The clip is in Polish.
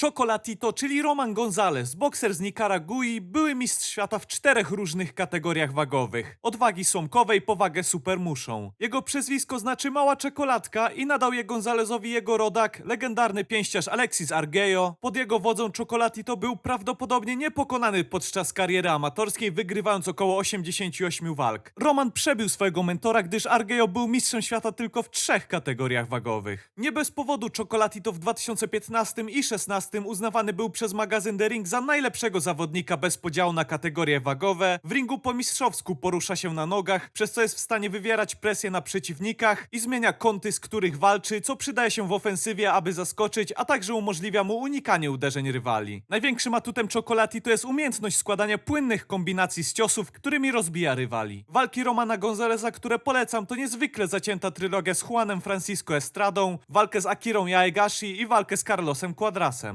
Chocolatito, czyli Roman Gonzalez, bokser z Nikaragui, były mistrz świata w czterech różnych kategoriach wagowych. Od wagi słomkowej po wagę supermuszą. Jego przezwisko znaczy mała czekoladka i nadał je Gonzalezowi jego rodak, legendarny pięściarz Alexis Argeo. Pod jego wodzą Chocolatito był prawdopodobnie niepokonany podczas kariery amatorskiej, wygrywając około 88 walk. Roman przebił swojego mentora, gdyż Argeo był mistrzem świata tylko w trzech kategoriach wagowych. Nie bez powodu Chocolatito w 2015 i 2016 uznawany był przez magazyn The Ring za najlepszego zawodnika bez podziału na kategorie wagowe. W ringu po mistrzowsku porusza się na nogach, przez co jest w stanie wywierać presję na przeciwnikach i zmienia kąty, z których walczy, co przydaje się w ofensywie, aby zaskoczyć, a także umożliwia mu unikanie uderzeń rywali. Największym atutem Chocolati to jest umiejętność składania płynnych kombinacji z ciosów, którymi rozbija rywali. Walki Romana Gonzaleza, które polecam, to niezwykle zacięta trylogia z Juanem Francisco Estradą, walkę z Akirą Yaegashi i walkę z Carlosem Quadrasem.